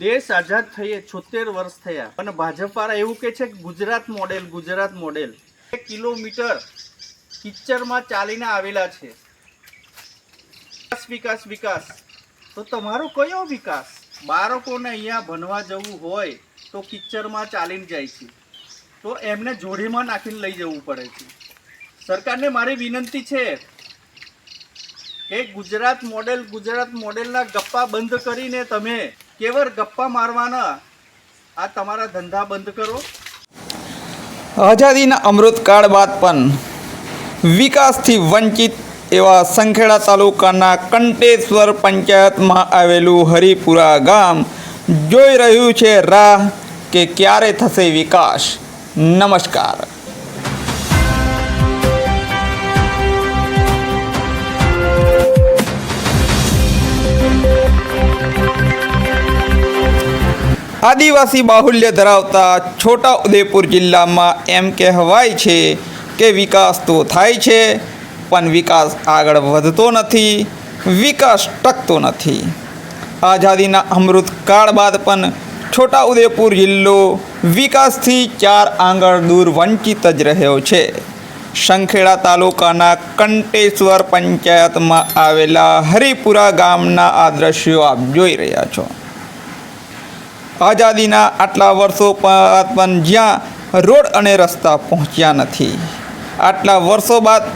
દેશ આઝાદ થઈએ છોતેર વર્ષ થયા. અને ભાજપવાળા એવું કે છે કે Gujarat model Gujarat model. Kilometre કિચ્ચરમાં ચાલીને આવેલા છે. વિકાસ વિકાસ વિકાસ. તો તમારો કયો વિકાસ? બાળકોને અહીંયા ભણવા જવું હોય તો કિચ્ચરમાં ચાલીને જાય છે. તો એમને જોડીમાં નાખીને લઈ જવું પડે છે. સરકારને મારી વિનંતી છે કે ગુજરાત મોડેલ, ગુજરાત મોડેલના ગપ્પા બંધ કરીને તમે કેવળ ગપ્પા મારવાના? આ તમારા ધંધા બંધ કરો. આઝાદીના અમૃતકાળ બાદ પણ વિકાસથી વંચિત એવા સંખેડા તાલુકાના કંટેશ્વર પંચાયતમાં આવેલું હરિપુરા ગામ જોઈ રહ્યું છે રાહ કે ક્યારે થશે વિકાસ? નમસ્કાર. આદિવાસી બાહુલ્ય ધરાવતા છોટા ઉદેપુર જિલ્લામાં એમ કહેવાય છે કે વિકાસ તો થાય છે, પણ વિકાસ આગળ વધતો નથી, વિકાસ ટકતો નથી. આઝાદીના અમૃતકાળ બાદ પણ છોટા ઉદેપુર જિલ્લો વિકાસથી ચાર આંગળ દૂર વંચિત જ રહ્યો છે. શંખેડા તાલુકાના કંટેશ્વર પંચાયતમાં આવેલા હરિપુરા ગામના આ દ્રશ્યો આપ જોઈ રહ્યા છો. આઝાદીના આટલા વર્ષો બાદ પણ જ્યાં રોડ અને રસ્તા પહોંચ્યા નથી. આટલા વર્ષો બાદ